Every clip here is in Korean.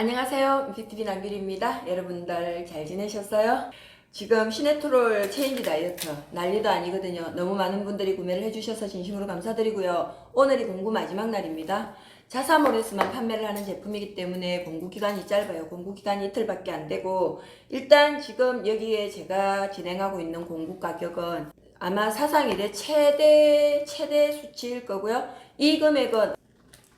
안녕하세요. 뮤직TV 남규리입니다. 여러분들 잘 지내셨어요? 지금 시네트롤 체인지 다이어트 난리도 아니거든요. 너무 많은 분들이 구매를 해주셔서 진심으로 감사드리고요. 오늘이 공구 마지막 날입니다. 자사몰에서만 판매를 하는 제품이기 때문에 공구 기간이 짧아요. 공구 기간이 이틀밖에 안 되고 일단 지금 여기에 제가 진행하고 있는 공구 가격은 아마 사상 이래 최대 최대 수치일 거고요. 이 금액은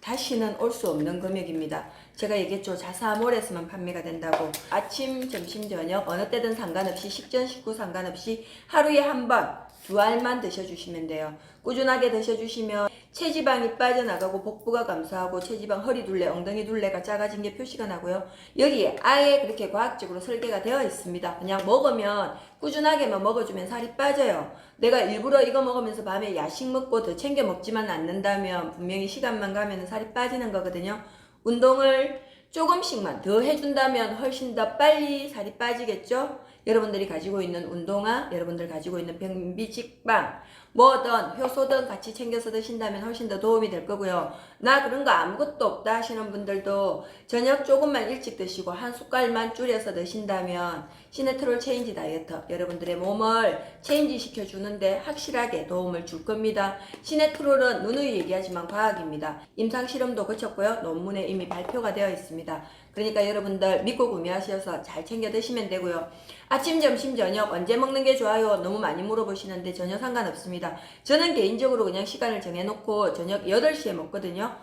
다시는 올 수 없는 금액입니다. 제가 얘기했죠. 자사몰에서만 판매가 된다고. 아침, 점심, 저녁 어느 때든 상관없이 식전, 식후 상관없이 하루에 한 번, 두 알만 드셔주시면 돼요. 꾸준하게 드셔주시면 체지방이 빠져나가고 복부가 감소하고 체지방 허리 둘레, 엉덩이 둘레가 작아진 게 표시가 나고요. 여기에 아예 그렇게 과학적으로 설계가 되어 있습니다. 그냥 먹으면 꾸준하게만 먹어주면 살이 빠져요. 내가 일부러 이거 먹으면서 밤에 야식 먹고 더 챙겨 먹지만 않는다면 분명히 시간만 가면 살이 빠지는 거거든요. 운동을 조금씩만 더 해준다면 훨씬 더 빨리 살이 빠지겠죠? 여러분들이 가지고 있는 운동화, 여러분들 가지고 있는 변비 직방, 뭐든 효소든 같이 챙겨서 드신다면 훨씬 더 도움이 될 거고요. 나 그런 거 아무것도 없다 하시는 분들도 저녁 조금만 일찍 드시고 한 숟갈만 줄여서 드신다면 시네트롤 체인지 다이어트 여러분들의 몸을 체인지 시켜주는데 확실하게 도움을 줄 겁니다. 시네트롤은 누누이 얘기하지만 과학입니다. 임상 실험도 거쳤고요. 논문에 이미 발표가 되어 있습니다. 그러니까 여러분들 믿고 구매하셔서 잘 챙겨 드시면 되고요. 아침, 점심, 저녁 언제 먹는 게 좋아요? 너무 많이 물어보시는데 전혀 상관없습니다. 저는 개인적으로 그냥 시간을 정해놓고 저녁 8시에 먹거든요.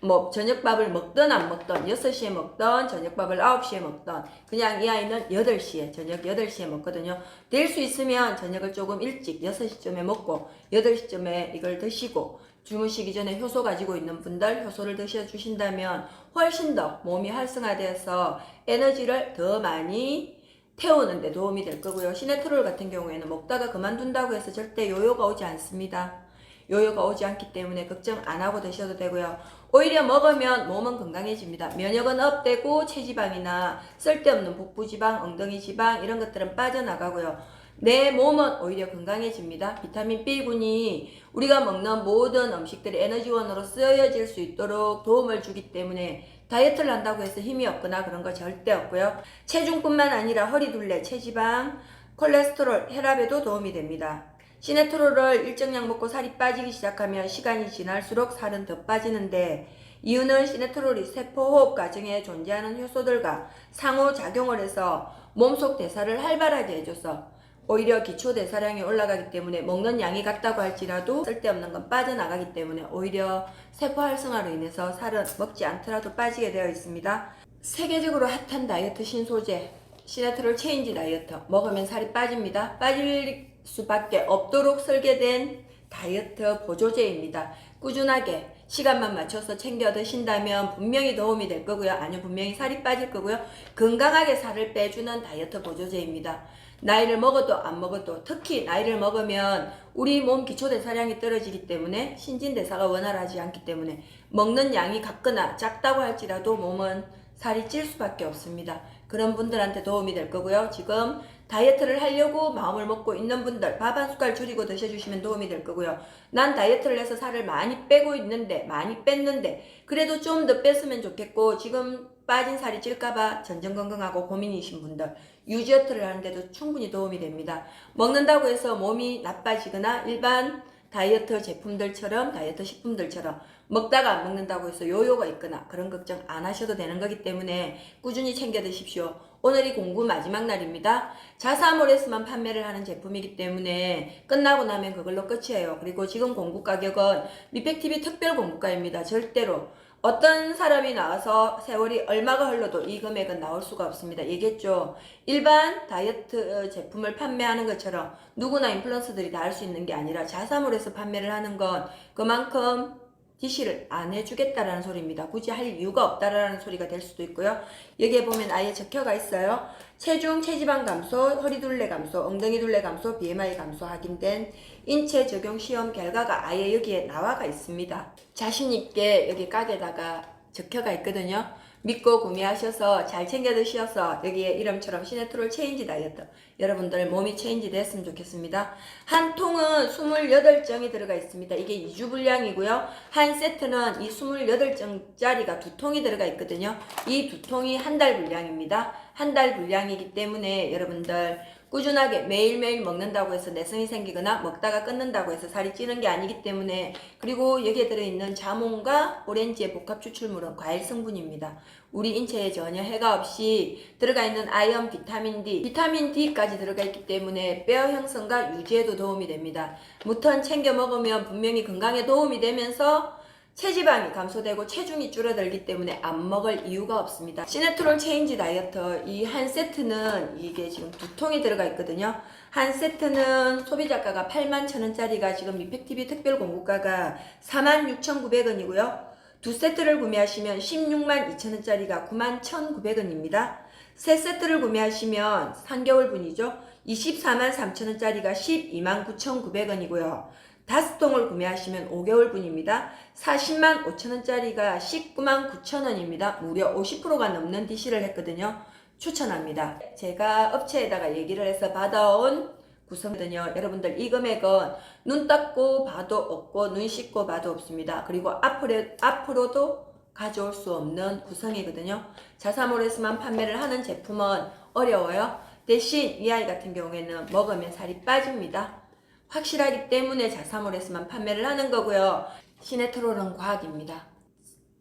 뭐 저녁밥을 먹든 안 먹든 6시에 먹든 저녁밥을 9시에 먹든 그냥 이 아이는 8시에 저녁 8시에 먹거든요. 될 수 있으면 저녁을 조금 일찍 6시쯤에 먹고 8시쯤에 이걸 드시고 주무시기 전에 효소 가지고 있는 분들 효소를 드셔 주신다면 훨씬 더 몸이 활성화돼서 에너지를 더 많이 태우는 데 도움이 될 거고요. 시네트롤 같은 경우에는 먹다가 그만둔다고 해서 절대 요요가 오지 않습니다. 요요가 오지 않기 때문에 걱정 안 하고 드셔도 되고요. 오히려 먹으면 몸은 건강해집니다. 면역은 업되고 체지방이나 쓸데없는 복부지방, 엉덩이 지방 이런 것들은 빠져나가고요. 내 몸은 오히려 건강해집니다. 비타민 B군이 우리가 먹는 모든 음식들이 에너지원으로 쓰여질 수 있도록 도움을 주기 때문에 다이어트를 한다고 해서 힘이 없거나 그런 거 절대 없고요. 체중뿐만 아니라 허리 둘레, 체지방, 콜레스테롤, 혈압에도 도움이 됩니다. 시네트롤을 일정량 먹고 살이 빠지기 시작하면 시간이 지날수록 살은 더 빠지는데 이유는 시네트롤이 세포호흡 과정에 존재하는 효소들과 상호작용을 해서 몸속 대사를 활발하게 해줘서 오히려 기초 대사량이 올라가기 때문에 먹는 양이 같다고 할지라도 쓸데없는 건 빠져나가기 때문에 오히려 세포 활성화로 인해서 살은 먹지 않더라도 빠지게 되어 있습니다. 세계적으로 핫한 다이어트 신소재 시네트롤 체인지 다이어트 먹으면 살이 빠집니다. 빠질 수밖에 없도록 설계된 다이어트 보조제입니다. 꾸준하게 시간만 맞춰서 챙겨 드신다면 분명히 도움이 될 거고요. 아니요, 분명히 살이 빠질 거고요. 건강하게 살을 빼주는 다이어트 보조제입니다. 나이를 먹어도 안 먹어도 특히 나이를 먹으면 우리 몸 기초대사량이 떨어지기 때문에 신진대사가 원활하지 않기 때문에 먹는 양이 같거나 작다고 할지라도 몸은 살이 찔 수밖에 없습니다. 그런 분들한테 도움이 될 거고요. 지금 다이어트를 하려고 마음을 먹고 있는 분들 밥 한 숟갈 줄이고 드셔주시면 도움이 될 거고요. 난 다이어트를 해서 살을 많이 빼고 있는데 많이 뺐는데 그래도 좀 더 뺐으면 좋겠고 지금 빠진 살이 찔까봐 전전건강하고 고민이신 분들 유지어트를 하는데도 충분히 도움이 됩니다. 먹는다고 해서 몸이 나빠지거나 일반 다이어트 제품들처럼 다이어트 식품들처럼 먹다가 안 먹는다고 해서 요요가 있거나 그런 걱정 안 하셔도 되는 거기 때문에 꾸준히 챙겨 드십시오. 오늘이 공구 마지막 날입니다. 자사몰에서만 판매를 하는 제품이기 때문에 끝나고 나면 그걸로 끝이에요. 그리고 지금 공구 가격은 미팩TV 특별 공구가입니다. 절대로 어떤 사람이 나와서 세월이 얼마가 흘러도 이 금액은 나올 수가 없습니다. 얘기했죠. 일반 다이어트 제품을 판매하는 것처럼 누구나 인플루언서들이 다 할 수 있는 게 아니라 자사몰에서 판매를 하는 건 그만큼 DC를 안 해주겠다라는 소리입니다. 굳이 할 이유가 없다라는 소리가 될 수도 있고요. 여기에 보면 아예 적혀가 있어요. 체중, 체지방 감소, 허리 둘레 감소, 엉덩이 둘레 감소, BMI 감소 확인된 인체 적용 시험 결과가 아예 여기에 나와가 있습니다. 자신있게 여기 깍에다가 적혀가 있거든요. 믿고 구매하셔서 잘 챙겨 드셔서 여기에 이름처럼 시네트롤 체인지 다이어트 여러분들 몸이 체인지 됐으면 좋겠습니다. 한 통은 28정이 들어가 있습니다. 이게 2주 분량이고요. 한 세트는 이 28정짜리가 두 통이 들어가 있거든요. 이 두 통이 한 달 분량입니다. 한 달 분량이기 때문에 여러분들 꾸준하게 매일매일 먹는다고 해서 내성이 생기거나 먹다가 끊는다고 해서 살이 찌는 게 아니기 때문에 그리고 여기에 들어있는 자몽과 오렌지의 복합 추출물은 과일 성분입니다. 우리 인체에 전혀 해가 없이 들어가 있는 아연, 비타민 D, 비타민 D까지 들어가 있기 때문에 뼈 형성과 유지에도 도움이 됩니다. 무턴 챙겨 먹으면 분명히 건강에 도움이 되면서 체지방이 감소되고 체중이 줄어들기 때문에 안 먹을 이유가 없습니다. 시네트롤 체인지 다이어트 이 한 세트는 이게 지금 두 통이 들어가 있거든요. 한 세트는 소비자가가 8만 천 원짜리가 지금 미팩TV 특별 공고가가 46,900원이고요. 두 세트를 구매하시면 16만 2천 원짜리가 9만 1,900원입니다. 세 세트를 구매하시면 3개월분이죠. 24만 3천 원짜리가 12만 9,900원이고요. 다섯 통을 구매하시면 5개월분입니다. 40만 5천 원짜리가 19만 9천 원입니다. 무려 50%가 넘는 DC를 했거든요. 추천합니다. 제가 업체에다가 얘기를 해서 받아온 구성이거든요. 여러분들 이 금액은 눈 닦고 봐도 없고 눈 씻고 봐도 없습니다. 그리고 앞으로, 앞으로도 가져올 수 없는 구성이거든요. 자사몰에서만 판매를 하는 제품은 어려워요. 대신 이 아이 같은 경우에는 먹으면 살이 빠집니다. 확실하기 때문에 자사몰에서만 판매를 하는 거고요. 시네트롤은 과학입니다.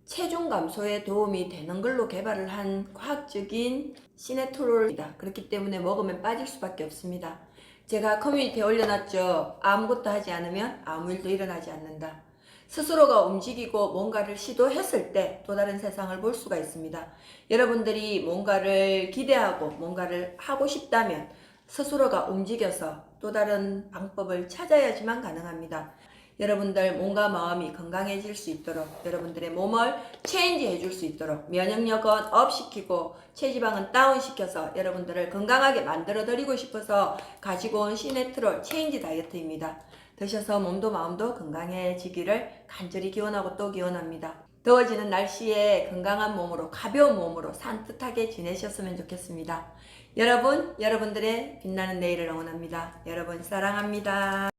체중 감소에 도움이 되는 걸로 개발을 한 과학적인 시네트롤이다. 그렇기 때문에 먹으면 빠질 수밖에 없습니다. 제가 커뮤니티에 올려놨죠. 아무것도 하지 않으면 아무 일도 일어나지 않는다. 스스로가 움직이고 뭔가를 시도했을 때 또 다른 세상을 볼 수가 있습니다. 여러분들이 뭔가를 기대하고 뭔가를 하고 싶다면 스스로가 움직여서 또 다른 방법을 찾아야지만 가능합니다. 여러분들 몸과 마음이 건강해질 수 있도록 여러분들의 몸을 체인지 해줄 수 있도록 면역력은 업시키고 체지방은 다운시켜서 여러분들을 건강하게 만들어 드리고 싶어서 가지고 온 시네트롤 체인지 다이어트입니다. 드셔서 몸도 마음도 건강해지기를 간절히 기원하고 또 기원합니다. 더워지는 날씨에 건강한 몸으로 가벼운 몸으로 산뜻하게 지내셨으면 좋겠습니다. 여러분, 여러분들의 빛나는 내일을 응원합니다. 여러분 사랑합니다.